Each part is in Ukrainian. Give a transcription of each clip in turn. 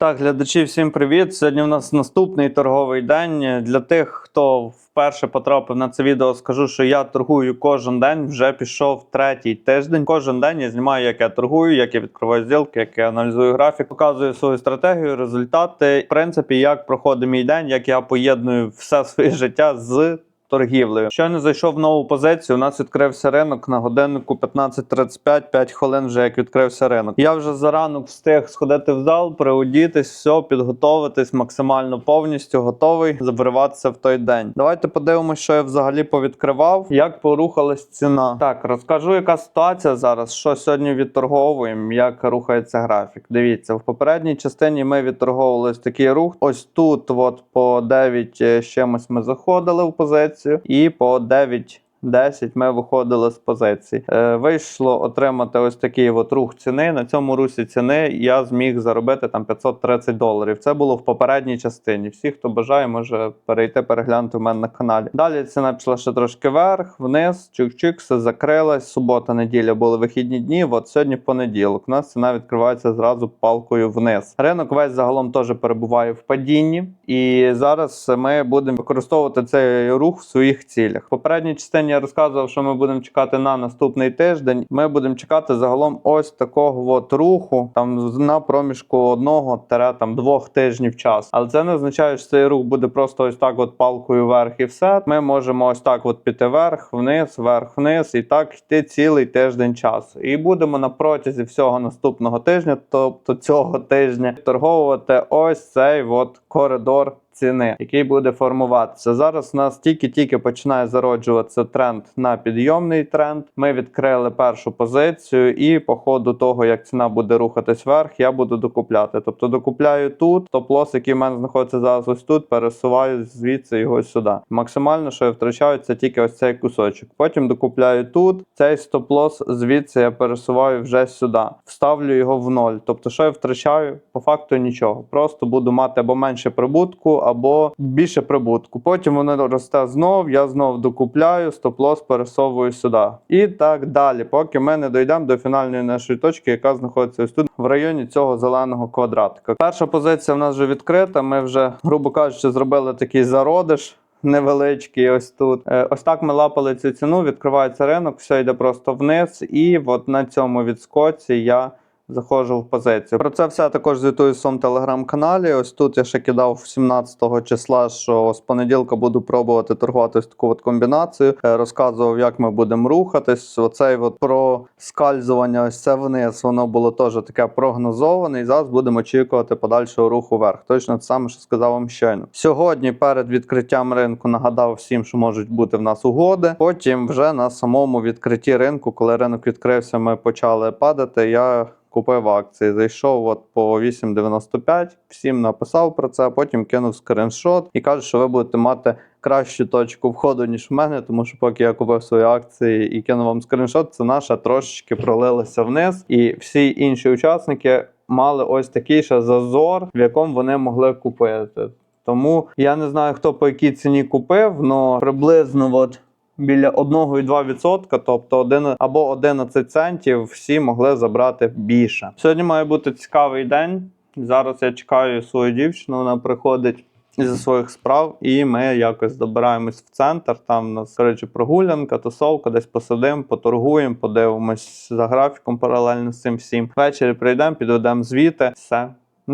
Так, глядачі, всім привіт. Сьогодні у нас наступний торговий день. Для тих, хто вперше потрапив на це відео, скажу, що я торгую кожен день. Вже пішов третій тиждень. Кожен день я знімаю, як я торгую, як я відкриваю зділки, як я аналізую графік, показую свою стратегію, результати. В принципі, як проходить мій день, як я поєдную все своє життя з. Торгівлею. Щойно зайшов в нову позицію. У нас відкрився ринок на годиннику 15.35, 5 хвилин вже як відкрився ринок. Я вже за ранок встиг сходити в зал, приодітись, все, підготовитись максимально повністю готовий забриватися в той день. Давайте подивимося, що я взагалі повідкривав, як порухалась ціна. Так, розкажу, яка ситуація зараз, що сьогодні відторговуємо, як рухається графік. Дивіться, в попередній частині ми відторговували такий рух. Ось тут, от по 9 з чимось ми заходили в позицію, і по 9 10 ми виходили з позицій. Е, вийшло отримати ось такий от рух ціни. На цьому русі ціни я зміг заробити там 530 доларів. Це було в попередній частині. Всі, хто бажає, може перейти переглянути в мене на каналі. Далі ціна пішла ще трошки вверх, вниз, чик-чик, все закрилась. Субота, неділя були вихідні дні. От сьогодні понеділок. У нас ціна відкривається зразу палкою вниз. Ринок весь загалом теж перебуває в падінні, і зараз ми будемо використовувати цей рух в своїх цілях. Попередній частині я розказував, що ми будемо чекати на наступний тиждень. Ми будемо чекати загалом ось такого от руху, там на проміжку одного там двох тижнів час. Але це не означає, що цей рух буде просто ось так, от палкою вверх і все. Ми можемо ось так от піти вверх, вниз, вверх, вниз, і так йти цілий тиждень часу. І будемо на протязі всього наступного тижня, тобто цього тижня, торговувати ось цей от коридор ціни, який буде формуватися. Зараз у нас тільки-тільки починає зароджуватися тренд на підйомний тренд. Ми відкрили першу позицію, і по ходу того, як ціна буде рухатись вверх, я буду докупляти. Тобто докупляю тут, топ-лос, який в мене знаходиться зараз ось тут, пересуваю звідси його сюди. Максимально, що я втрачаю, це тільки ось цей кусочок. Потім докупляю тут. Цей стоп-лос звідси я пересуваю вже сюди. Вставлю його в ноль. Тобто, що я втрачаю? По факту нічого. Просто буду мати або менше прибутку, або більше прибутку. Потім воно росте знов, я знов докупляю, стоп-лос пересовую сюди. І так далі, поки ми не дійдемо до фінальної нашої точки, яка знаходиться ось тут в районі цього зеленого квадратика. Перша позиція в нас вже відкрита. Ми вже, грубо кажучи, зробили такий зародиш. Невеличкий, ось тут. Е, Ось так ми лапали цю ціну, відкривається ринок, все йде просто вниз, і от на цьому відскоці я заходжу в позицію. Про це все також звітую в своєму телеграм-каналі. Ось тут я ще кидав 17 числа, що з понеділка буду пробувати торгувати таку от комбінацію. Е, Розказував, як ми будемо рухатись. Оцей от про скальзування, ось це вниз, воно було теж таке прогнозоване. І зараз будемо очікувати подальшого руху вверх. Точно те саме, що сказав вам щойно. Сьогодні перед відкриттям ринку нагадав всім, що можуть бути в нас угоди. Потім вже на самому відкритті ринку, коли ринок відкрився, ми почали падати. Я Купив акції, зайшов от по 8,95, всім написав про це, потім кинув скриншот і каже, що ви будете мати кращу точку входу, ніж в мене, тому що поки я купив свої акції і кинув вам скриншот, це наша трошечки пролилася вниз. І всі інші учасники мали ось такий ще зазор, в якому вони могли купити. Тому я не знаю, хто по якій ціні купив, але приблизно от біля 1,2%, тобто один або 11 центів, всі могли забрати більше. Сьогодні має бути цікавий день. Зараз я чекаю свою дівчину, вона приходить. Зі своїх справ, і ми якось добираємось в центр. Там у нас коротше, прогулянка, тусовка, десь посидимо, поторгуємо, подивимось за графіком паралельно з цим всім. Ввечері прийдемо, підведемо звіти. Все.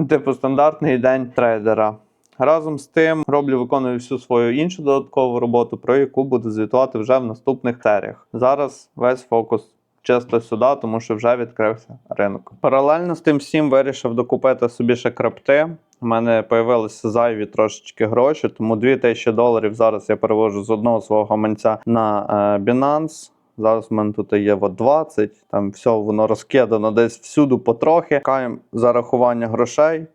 Типу стандартний день трейдера. Разом з тим роблю виконую всю свою іншу додаткову роботу, про яку буду звітувати вже в наступних серіях. Зараз весь фокус чисто сюди, тому що вже відкрився ринок. Паралельно з тим всім вирішив докупити собі ще крипти. У мене появилися зайві трошечки гроші, тому 2000 доларів зараз я перевожу з одного свого гаманця на е, Binance. Зараз в мене тут є от 20, там все воно розкидано десь всюди потрохи. Чекаємо зарахування грошей.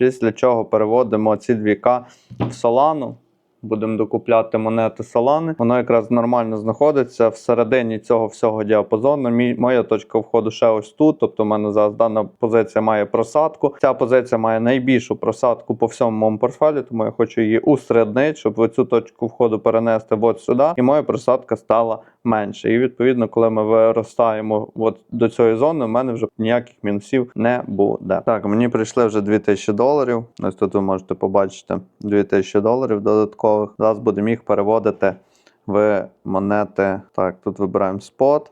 Після чого переводимо ці 2К в Solana. Будемо докупляти монети Solana. Воно якраз нормально знаходиться всередині цього всього діапазону. Мій, моя точка входу ще ось тут. Тобто, в мене зараз дана позиція має просадку. Ця позиція має найбільшу просадку по всьому моєму портфелі, тому я хочу її усереднити, щоб в цю точку входу перенести от сюди. І моя просадка стала менше. І відповідно, коли ми виростаємо от до цієї зони, у мене вже ніяких мінусів не буде. Так, мені прийшли вже 2000 доларів. Ось тут ви можете побачити 2000 доларів додаткових. Зараз будемо їх переводити в монети. Так, тут вибираємо спот.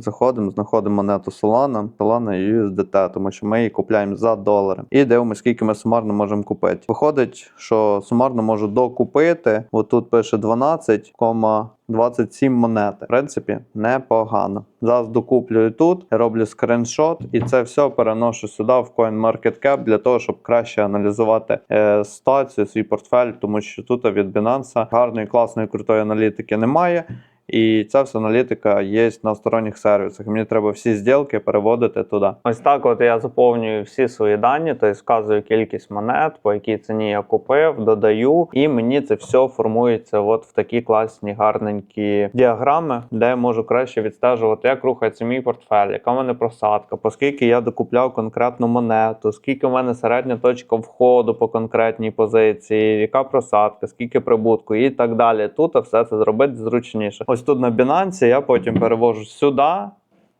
Заходимо, знаходимо монету Solana, Solana USDT, тому що ми її купляємо за долари. І дивимося, скільки ми сумарно можемо купити. Виходить, що сумарно можу докупити. Отут пише 12,27 монети. В принципі, непогано. Зараз докуплюю тут, роблю скриншот, і це все переношу сюди в CoinMarketCap для того, щоб краще аналізувати е, ситуацію, свій портфель, тому що тут від Binance гарної, класної, крутої аналітики немає. І ця вся аналітика є на сторонніх сервісах. Мені треба всі зділки переводити туди. Ось так, от я заповнюю всі свої дані, тобто вказую кількість монет, по якій ціні я купив, додаю, і мені це все формується от в такі класні, гарненькі діаграми, де я можу краще відстежувати, як рухається мій портфель, яка в мене просадка, по скільки я докупляв конкретну монету, скільки в мене середня точка входу по конкретній позиції, яка просадка, скільки прибутку і так далі. Тут все це зробити зручніше. Ось тут на Binance я потім перевожу сюди.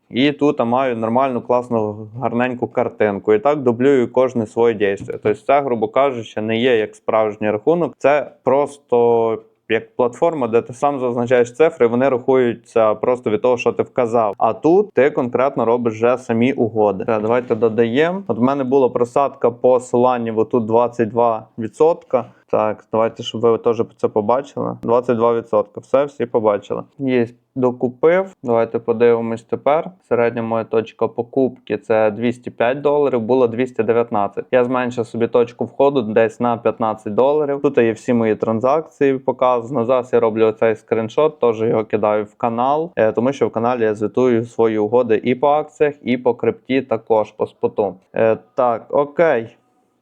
І тут маю нормальну, класну, гарненьку картинку. І так дублюю кожне своє дійство. Тобто, це, грубо кажучи, не є як справжній рахунок, це просто. Як платформа, де ти сам зазначаєш цифри, вони рахуються просто від того, що ти вказав. А тут ти конкретно робиш вже самі угоди. Давайте додаємо. От в мене була просадка по Solana, отут 22%. Так, давайте, щоб ви теж це побачили. 22%. Все, всі побачили. Є докупив. Давайте подивимось тепер. Середня моя точка покупки це 205 доларів, було 219. Я зменшив собі точку входу десь на 15 доларів. Тут є всі мої транзакції показано. Зараз я роблю оцей скриншот, теж його кидаю в канал, е, тому що в каналі я звітую свої угоди і по акціях, і по крипті, також по споту. Е, Так, окей.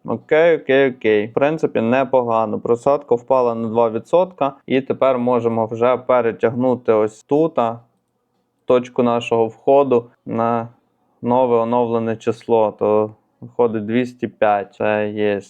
Окей, окей, окей. В принципі, непогано. Просадка впала на 2%, і тепер можемо вже перетягнути ось тут точку нашого входу на нове оновлене число. То виходить 205. Це є.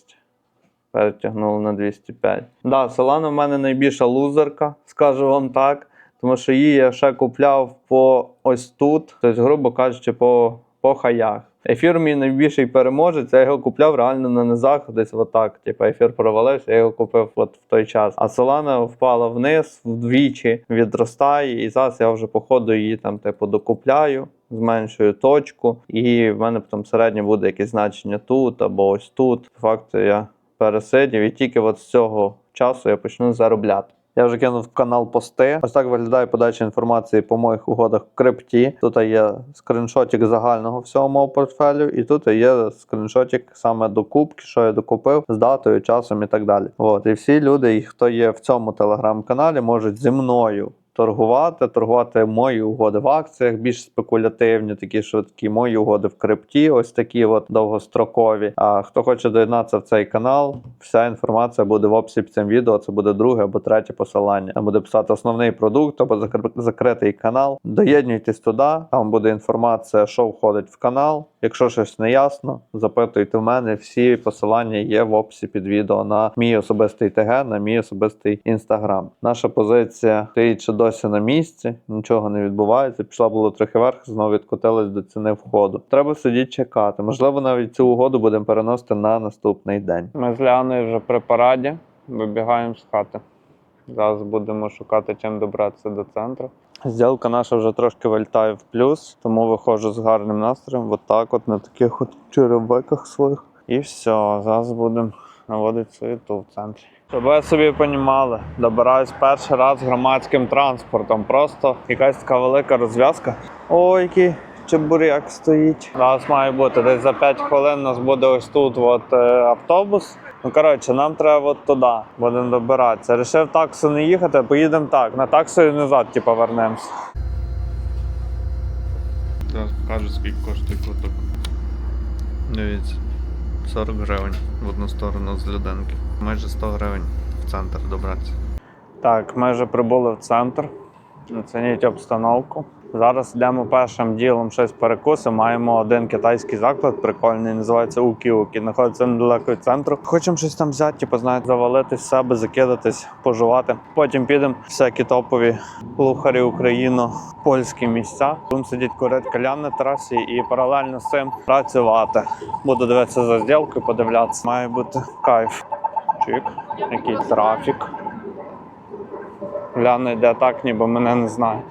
Перетягнули на 205. Да, Solana в мене найбільша лузерка, скажу вам так. Тому що її я ще купляв по ось тут, тобто, грубо кажучи, по, по хаях. Ефір мій найбільший переможець, я його купляв реально на низах, десь отак. Типу ефір провалився, я його купив от в той час. А Solana впала вниз вдвічі, відростає, і зараз я вже по ходу її там, типу, докупляю, зменшую точку, і в мене потім середнє буде якесь значення тут або ось тут. Факту я пересидів, і тільки от з цього часу я почну заробляти. Я вже кинув в канал пости. Ось так виглядає подача інформації по моїх угодах в крипті. Тут є скріншотик загального всього мого портфелю, і тут є скріншотик саме докупки, що я докупив з датою, часом і так далі. От і всі люди, хто є в цьому телеграм-каналі, можуть зі мною. Торгувати, торгувати мої угоди в акціях більш спекулятивні, такі швидкі, мої угоди в крипті, ось такі от довгострокові. А хто хоче доєднатися в цей канал, вся інформація буде в описі під цим відео. Це буде друге або третє посилання. Там буде писати основний продукт або закр- закритий канал. Доєднуйтесь туди, там буде інформація, що входить в канал. Якщо щось не ясно, запитуйте в мене. Всі посилання є в описі під відео на мій особистий ТГ, на мій особистий інстаграм. Наша позиція стоїть ще досі на місці, нічого не відбувається. Пішла було трохи вверх, знову відкотилась до ціни входу. Треба сидіти чекати. Можливо, навіть цю угоду будемо переносити на наступний день. Ми з Ляною вже при параді, вибігаємо з хати. Зараз будемо шукати, чим добратися до центру. Зділка наша вже трошки вильтає в плюс, тому виходжу з гарним настроєм, от от на таких от черевиках своїх. І все, зараз будемо наводити суету в центрі. Щоб ви собі понімали, добираюсь перший раз громадським транспортом. Просто якась така велика розв'язка. Ой, який чебуряк стоїть. Зараз має бути десь за 5 хвилин. У нас буде ось тут от, е, автобус. Ну коротше, нам треба от туди. Будемо добиратися. Рішив таксу не їхати, поїдемо так. На таксу і назад, типу, вернемось. Зараз покажу, скільки коштує куток. Дивіться. 40 гривень в одну сторону з людинки. Майже 100 гривень в центр добратися. Так, ми вже прибули в центр. Оцініть обстановку. Зараз йдемо першим ділом щось перекусимо. Маємо один китайський заклад, прикольний, називається Укі Укі. Знаходиться недалеко від центру. Хочемо щось там взяти, типу, знаєте, завалитись себе, закидатись, пожувати. Потім підемо всякі топові лухарі Україну, польські місця. Будемо сидіти курити калян на трасі і паралельно з цим працювати. Буду дивитися за зділкою, подивлятися. Має бути кайф. Чик, який трафік. Гляне йде так, ніби мене не знає.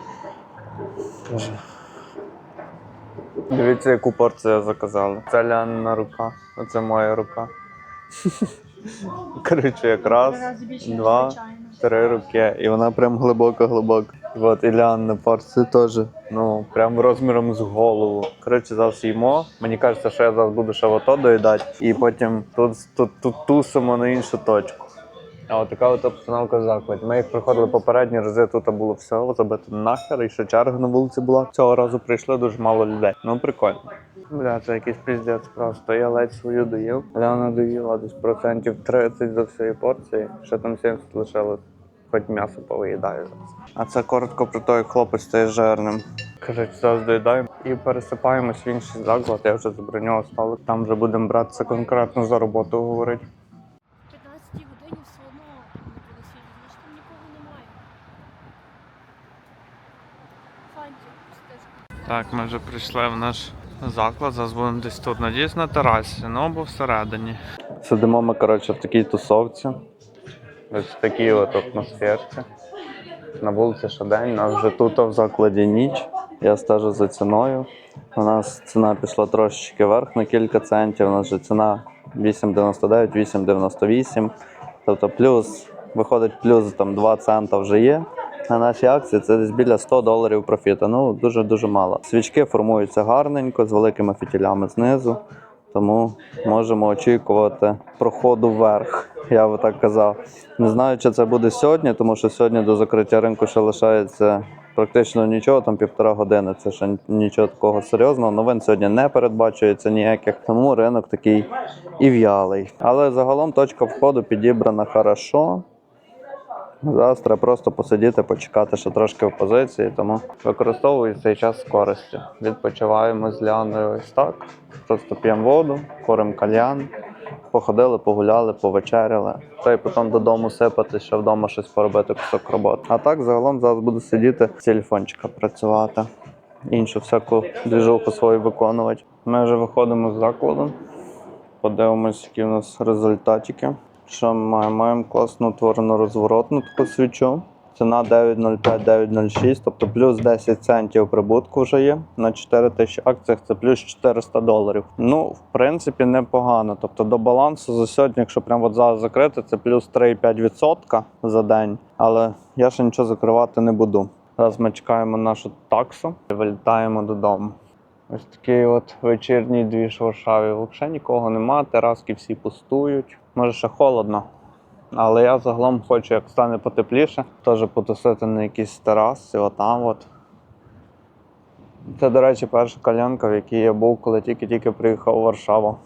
Дивіться, яку порцію заказали. Це Лянина рука, оце моя рука. Коротше, якраз два, три руки. І вона прям глибоко-глибоко. От і Лянина порція теж. Ну, прям розміром з голову. Коротше, зараз їмо. Мені кажеться, що я зараз буду ще ото доїдати. І потім тут, тут, тут тусимо на іншу точку. А от така от обстановка в. Ми як приходили попередні рази, тут було все забито нахер, і ще черга на вулиці була. Цього разу прийшло дуже мало людей. Ну прикольно. Бля, це якийсь піздець просто. Я ледь свою доїв, але доїла десь процентів 30 за всієї порції. Ще там 70 лишилось. Хоч м'ясо повиїдаю зараз. А це коротко про той хлопець стає жирним. Коротше, зараз доїдаємо і пересипаємось в інший заклад. Я вже забронював столик. Там вже будемо братися конкретно за роботу говорити. 15 годині все одно не значить там нікого немає. Фантів. Так, ми вже прийшли в наш заклад. Зараз будемо десь тут. Надіюсь, на терасі, ну або всередині. Сидимо ми, коротше, в такій тусовці. Ось в такій от атмосферці. На вулиці ще день, у нас вже тут в закладі ніч. Я стежу за ціною. У нас ціна пішла трошечки вверх на кілька центів. У нас вже ціна 8,99, 8,98. Тобто плюс, виходить, плюс там 2 цента вже є. На нашій акції це десь біля 100 доларів профіту. Ну дуже-дуже мало. Свічки формуються гарненько з великими фітілями знизу. Тому можемо очікувати проходу вверх, я би так казав. Не знаю, чи це буде сьогодні, тому що сьогодні до закриття ринку ще лишається практично нічого, там півтора години. Це ще нічого такого серйозного. Новин сьогодні не передбачується ніяких, тому ринок такий і в'ялий. Але загалом точка входу підібрана хорошо. Зараз треба просто посидіти, почекати, що трошки в позиції, тому використовую цей час з користю. Відпочиваємо з Ляною ось так. Просто п'ємо воду, куримо кальян, походили, погуляли, повечеряли. Та й потім додому сипати, ще вдома щось поробити, кусок роботи. А так загалом зараз буду сидіти з телефончика працювати. Іншу всяку двіжуху свою виконувати. Ми вже виходимо з закладу. Подивимось, які у нас результатики. Що ми маємо? Класну утворену розворотну таку свічу. Ціна 9,05-9,06, тобто плюс 10 центів прибутку вже є. На 4 тисячі акціях це плюс 400 доларів. Ну, в принципі, непогано. Тобто до балансу за сьогодні, якщо прямо от зараз закрити, це плюс 3,5% за день. Але я ще нічого закривати не буду. Зараз ми чекаємо нашу таксу і вилітаємо додому. Ось такий от вечірній двіж в Варшаві. Взагалі нікого нема, тераски всі пустують. Може ще холодно. Але я загалом хочу, як стане потепліше, теж потусити на якійсь терасі, отам от. Це, до речі, перша кальянка, в якій я був, коли тільки-тільки приїхав у Варшаву.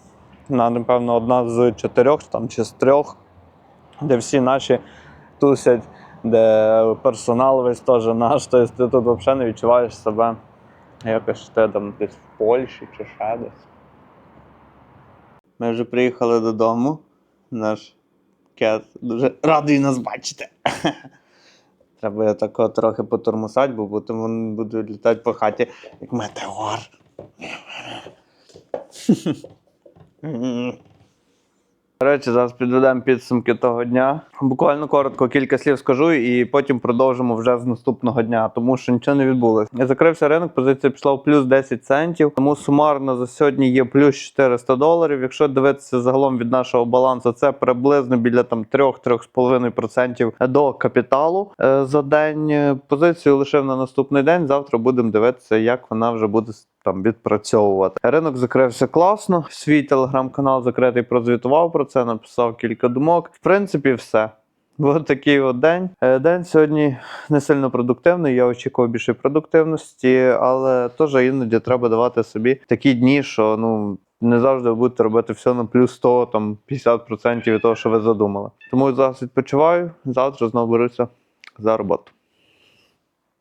Вона, напевно, одна з чотирьох там, чи з трьох, де всі наші тусять, де персонал весь теж наш. Тобто ти тут взагалі не відчуваєш себе якось ти там десь в Польщі чи ще десь. Ми вже приїхали додому. Наш кет дуже радий нас бачити. Треба я такого трохи потормосати, бо потім він буде літати по хаті, як метеор. Коротше, зараз підведемо підсумки того дня. Буквально коротко кілька слів скажу, і потім продовжимо вже з наступного дня, тому що нічого не відбулося. Закрився ринок, позиція пішла в плюс 10 центів. Тому сумарно за сьогодні є плюс 400 доларів. Якщо дивитися загалом від нашого балансу, це приблизно біля там 3-3,5% до капіталу е, за день. Позицію лишив на наступний день. Завтра будемо дивитися, як вона вже буде там відпрацьовувати. Ринок закрився класно. Свій телеграм-канал закритий прозвітував про це, написав кілька думок. В принципі, все. Ось такий от день. Е, День сьогодні не сильно продуктивний. Я очікував більше продуктивності, але теж іноді треба давати собі такі дні, що ну. Не завжди ви будете робити все на плюс 100, там 50% від того, що ви задумали. Тому зараз відпочиваю. Завтра знову беруся за роботу.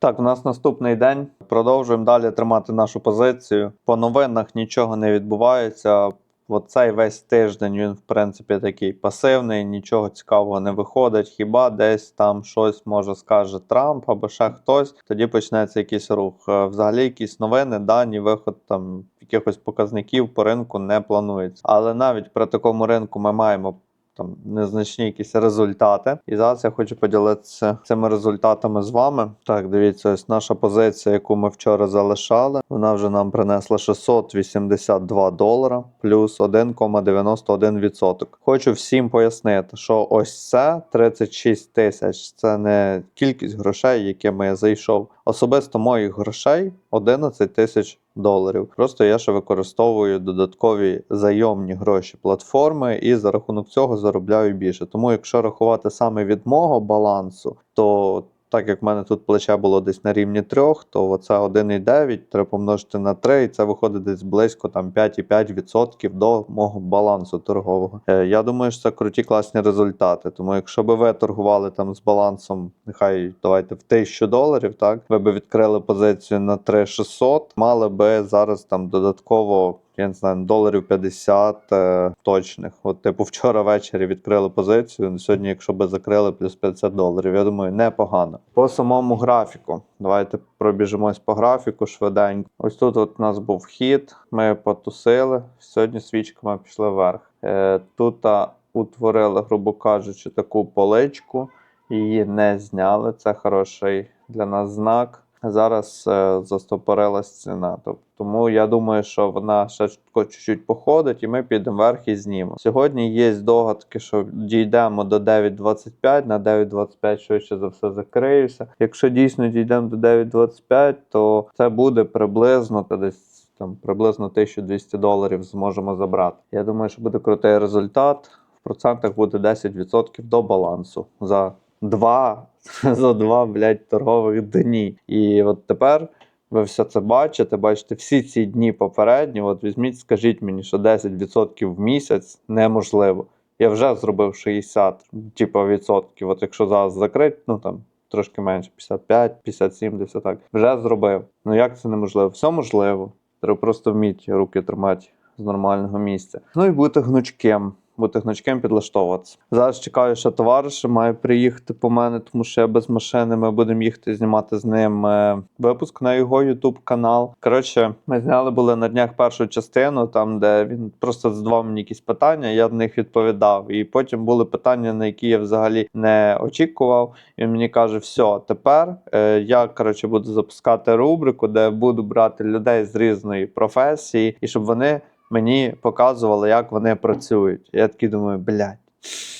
Так, у нас наступний день. Продовжуємо далі тримати нашу позицію. По новинах нічого не відбувається. Оцей весь тиждень він, в принципі, такий пасивний, нічого цікавого не виходить. Хіба десь там щось може скаже Трамп або ще хтось, тоді почнеться якийсь рух. Е, Взагалі, якісь новини, дані, виход там якихось показників по ринку не планується. Але навіть при такому ринку ми маємо там незначні якісь результати. І зараз я хочу поділитися цими результатами з вами. Так, дивіться, ось наша позиція, яку ми вчора залишали. Вона вже нам принесла 682 долара плюс 1,91%. Хочу всім пояснити, що ось це 36 тисяч. Це не кількість грошей, якими я зайшов. Особисто моїх грошей 11 тисяч доларів. Просто я ще використовую додаткові зайомні гроші платформи і за рахунок цього заробляю більше. Тому, якщо рахувати саме від мого балансу, то так як в мене тут плече було десь на рівні 3, то оце 1,9 треба помножити на 3, і це виходить десь близько там 5,5% до мого балансу торгового. Е, Я думаю, що це круті класні результати. Тому якщо би ви торгували там з балансом, нехай давайте в 1000 доларів, так ви би відкрили позицію на 3600, мали би зараз там додатково. Я не знаю, доларів 50 е, точних. От, типу, вчора ввечері відкрили позицію. Сьогодні, якщо би закрили плюс 50 доларів, я думаю, непогано. По самому графіку. Давайте пробіжимось по графіку швиденько. Ось тут от у нас був вхід, ми потусили. Сьогодні свічками пішли вверх. Е, тут а, утворили, грубо кажучи, таку поличку. Її не зняли. Це хороший для нас знак. Зараз е, застопорилась ціна. Тобто, тому я думаю, що вона ще чуть-чуть походить, і ми підемо вверх і знімемо. Сьогодні є здогадки, що дійдемо до 9.25, на 9.25 швидше за все закриюся. Якщо дійсно дійдемо до 9.25, то це буде приблизно та десь там приблизно 1200 доларів зможемо забрати. Я думаю, що буде крутий результат. В процентах буде 10% до балансу за два за два, блядь, торгових дні. І от тепер ви все це бачите, бачите всі ці дні попередні. От візьміть, скажіть мені, що 10% в місяць неможливо. Я вже зробив 60, типу, відсотків. От якщо зараз закрити, ну там трошки менше, 55, 57, десь так. Вже зробив. Ну як це неможливо? Все можливо. Треба просто вміти руки тримати з нормального місця. Ну і бути гнучким. Бути гнучким підлаштовуватися. Зараз чекаю, що товариш має приїхати по мене, тому що я без машини. Ми будемо їхати знімати з ним е, випуск на його YouTube канал. Коротше, ми зняли були на днях першу частину, там де він просто задавав мені якісь питання, я на них відповідав. І потім були питання, на які я взагалі не очікував. Він мені каже: все, тепер е, я коротше буду запускати рубрику, де буду брати людей з різної професії, і щоб вони мені показували, як вони працюють. Я такий думаю, блядь.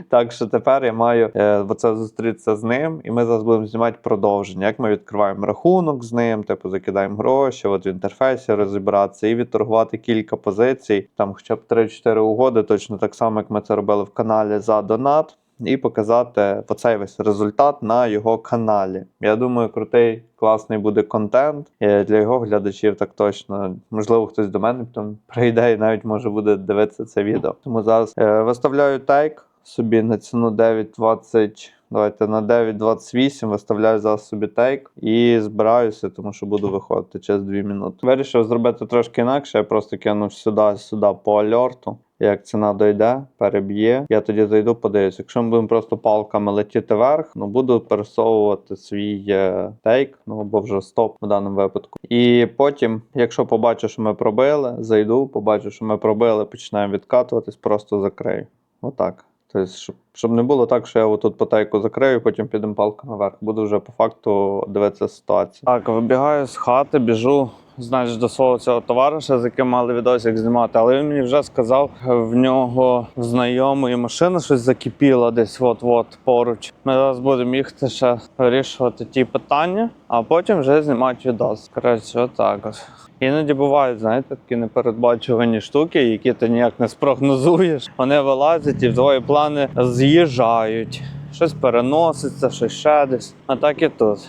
Так що тепер я маю е, оце зустрітися з ним, і ми зараз будемо знімати продовження. Як ми відкриваємо рахунок з ним, типу закидаємо гроші, от в інтерфейсі розібратися і відторгувати кілька позицій, там хоча б 3-4 угоди, точно так само, як ми це робили в каналі за донат. І показати оцей весь результат на його каналі. Я думаю, крутий, класний буде контент для його глядачів. Так точно. Можливо, хтось до мене там прийде і навіть може буде дивитися це відео. Тому зараз е, виставляю тейк собі на ціну 9.20. Давайте на 9.28 виставляю зараз собі тейк і збираюся, тому що буду виходити через 2 минути. Вирішив зробити трошки інакше. Я просто кинув сюди, сюди по альорту. Як ціна дойде, переб'є, я тоді зайду, подивлюсь. Якщо ми будемо просто палками летіти вверх, ну буду пересовувати свій е, тейк, ну або вже стоп в даному випадку. І потім, якщо побачу, що ми пробили, зайду, побачу, що ми пробили, починаємо відкатуватись, просто закрию. Отак. Тобто, щоб, щоб не було так, що я отут потайку закрию, потім підемо палками наверх. Буду вже по факту дивитися ситуацію. Так, вибігаю з хати, біжу. Знаєш, до свого цього товариша, з яким мали відосик знімати, але він мені вже сказав, в нього знайомої машина щось закипіла десь от-от поруч. Ми зараз будемо їхати ще вирішувати ті питання, а потім вже знімати відос. Коротше, отак ось. Іноді бувають, знаєте, такі непередбачувані штуки, які ти ніяк не спрогнозуєш. Вони вилазять і в твої плани з'їжджають. Щось переноситься, щось ще десь. А так і тут.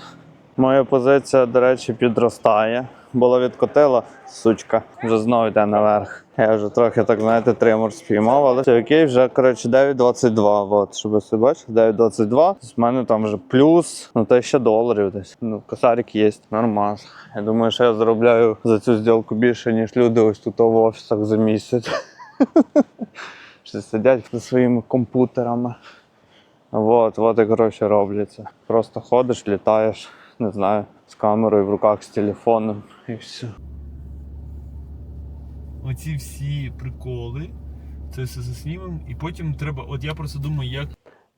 Моя позиція, до речі, підростає. Була відкотила, сучка, вже знову йде наверх. Я вже трохи так, знаєте, тримор спіймав, але окей, вже коротше 9,22. От, щоб ви бачили, 9,22. З мене там вже плюс, ну те ще доларів десь. Ну, косарик є, нормально. Я думаю, що я заробляю за цю зділку більше, ніж люди ось тут в офісах за місяць. Що сидять за своїми комп'ютерами. Вот, вот і коротше робляться. Просто ходиш, літаєш, не знаю, камерою в руках, з телефоном і все. Оці всі приколи, це все заснімемо, і потім треба. От я просто думаю, як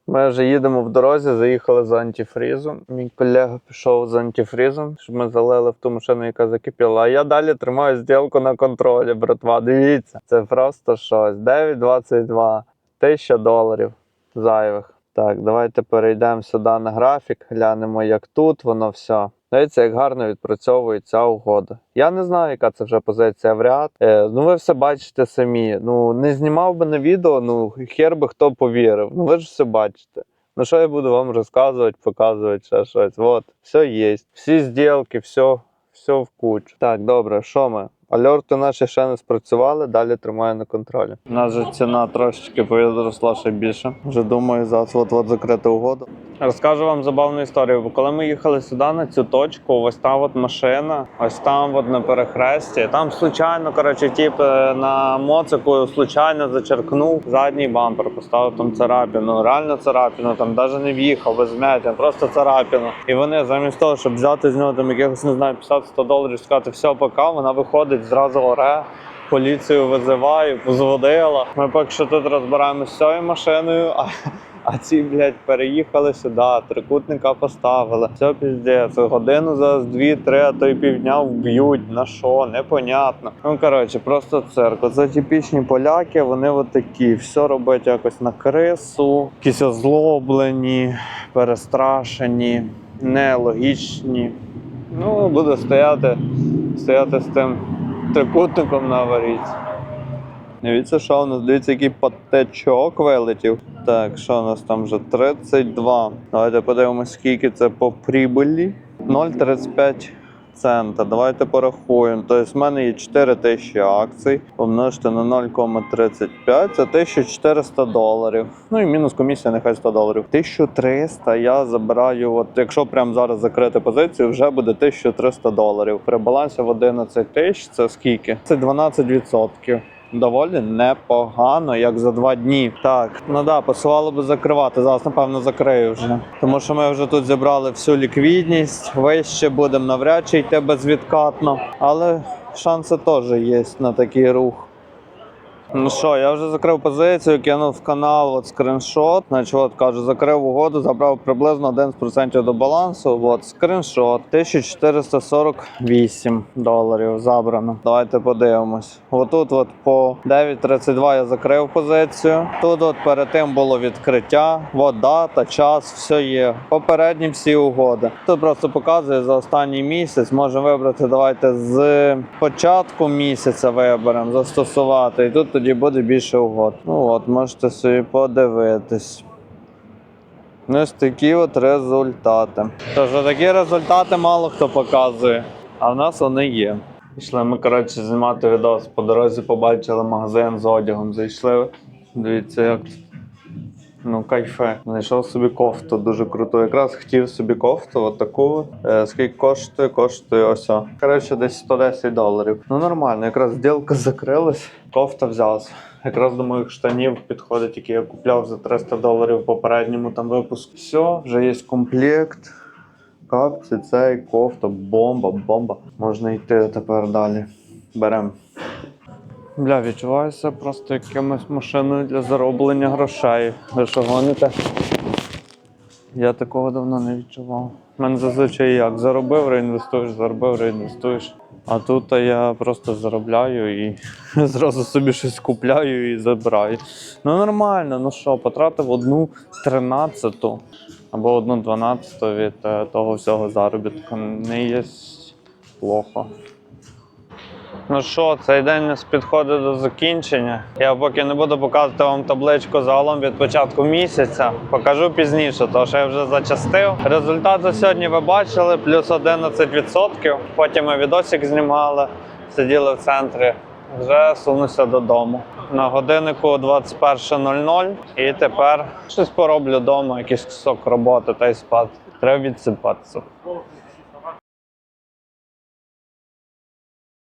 Ми вже їдемо в дорозі, заїхали за антифрізом. Мій колега пішов з антифрізом, щоб ми залили в ту машину, яка закипіла. А я далі тримаю зділку на контролі, братва. Дивіться, це просто щось. 9,22, 1000 доларів зайвих. Так, давайте перейдемо сюди на графік, глянемо, як тут воно все. Дивіться, як гарно відпрацьовується угода. Я не знаю, яка це вже позиція в ряд. Е, ну ви все бачите самі. Ну не знімав би на відео, ну хер би хто повірив. Ну ви ж все бачите. Ну що я буду вам розказувати, показувати ще щось. От, все є. Всі зділки, все, все в кучу. Так, добре, що ми? Альорти наші ще не спрацювали, далі тримаю на контролі. У нас же ціна трошечки повіросла ще більше. Вже думаю, зараз от от закрити угоду. Розкажу вам забавну історію. Бо коли ми їхали сюди на цю точку, ось та от машина, ось там от на перехресті. Там случайно, коротше, тип е, на моцику случайно зачеркнув задній бампер, поставив там царапіну. Реально царапіну, там навіть не в'їхав без вмятин, просто царапіну. І вони замість того, щоб взяти з нього там якихось, не знаю, 50-100 доларів, сказати все, пока, вона виходить зразу оре. Поліцію визиваю, позводила. Ми поки що тут розбираємося з цією машиною, а, а ці, блядь, переїхали сюди, трикутника поставили. Все піздець, годину зараз дві-три, а то й півдня вб'ють. На що? Непонятно. Ну коротше, просто цирк. Це типічні поляки, вони от такі. Все роблять якось на крису, якісь озлоблені, перестрашені, нелогічні. Ну, буде стояти, стояти з тим трикутником на аварійці. Дивіться, що у нас, дивіться, який патечок вилетів. Так, що у нас там вже 32. Давайте подивимося, скільки це по прибулі. 0,35 цента. Давайте порахуємо. Тобто в мене є 4 тисячі акцій. Помножити на 0,35 це 1400 доларів. Ну і мінус комісія, нехай 100 доларів. 1300 я забираю. От якщо прямо зараз закрити позицію, вже буде 1300 доларів. При балансі в 11 тисяч це скільки? Це 12%. Доволі непогано, як за два дні. Так, ну да, посилало би закривати. Зараз, напевно, закрию вже. Тому що ми вже тут зібрали всю ліквідність, вище будемо навряд чи йти безвідкатно. Але шанси теж є на такий рух. Ну що, я вже закрив позицію, кинув канал от скріншот. Значить, от кажу, закрив угоду, забрав приблизно 11% до балансу. От скріншот 1448 доларів забрано. Давайте подивимось. Отут, от по 9.32 я закрив позицію. Тут, от перед тим було відкриття, от дата, час, все є. Попередні всі угоди. Тут просто показує за останній місяць. Можемо вибрати. Давайте з початку місяця виберемо, застосувати. І тут тоді буде більше угод. Ну от, можете собі подивитись. Ну, ось такі от результати. Тож такі результати мало хто показує, а в нас вони є. Пішли ми, коротше, знімати відос. По дорозі побачили магазин з одягом. Зайшли. Дивіться, як. Ну, кайфе. Знайшов собі кофту дуже круту. Якраз хотів собі кофту, от таку. Е, скільки коштує? Коштує ось. Коротше, десь 110 доларів. Ну нормально, якраз зділка закрилась, кофта взявся. Якраз до моїх штанів підходить, які я купляв за 300 доларів в попередньому там випуску. Все, вже є комплект. Капці, цей, кофта, бомба, бомба. Можна йти тепер далі. Берем. Бля, відчуваюся просто якимось машиною для зароблення грошей. Ви що гоните? Я такого давно не відчував. У мене зазвичай як заробив, реінвестуєш, заробив, реінвестуєш. А тут я просто заробляю і зразу собі щось купляю і забираю. Ну нормально, ну що, потратив одну тринадцяту або одну дванадцяту від е, того всього заробітку. Не є плохо. Ну що, цей день у нас підходить до закінчення. Я поки не буду показувати вам табличку загалом від початку місяця. Покажу пізніше, тому що я вже зачастив. Результат за сьогодні ви бачили, плюс 11%. Потім ми відосик знімали, сиділи в центрі, Вже сунуся додому. На годиннику 21.00 і тепер щось пороблю вдома, якийсь кусок роботи та й спати. Треба відсипатися.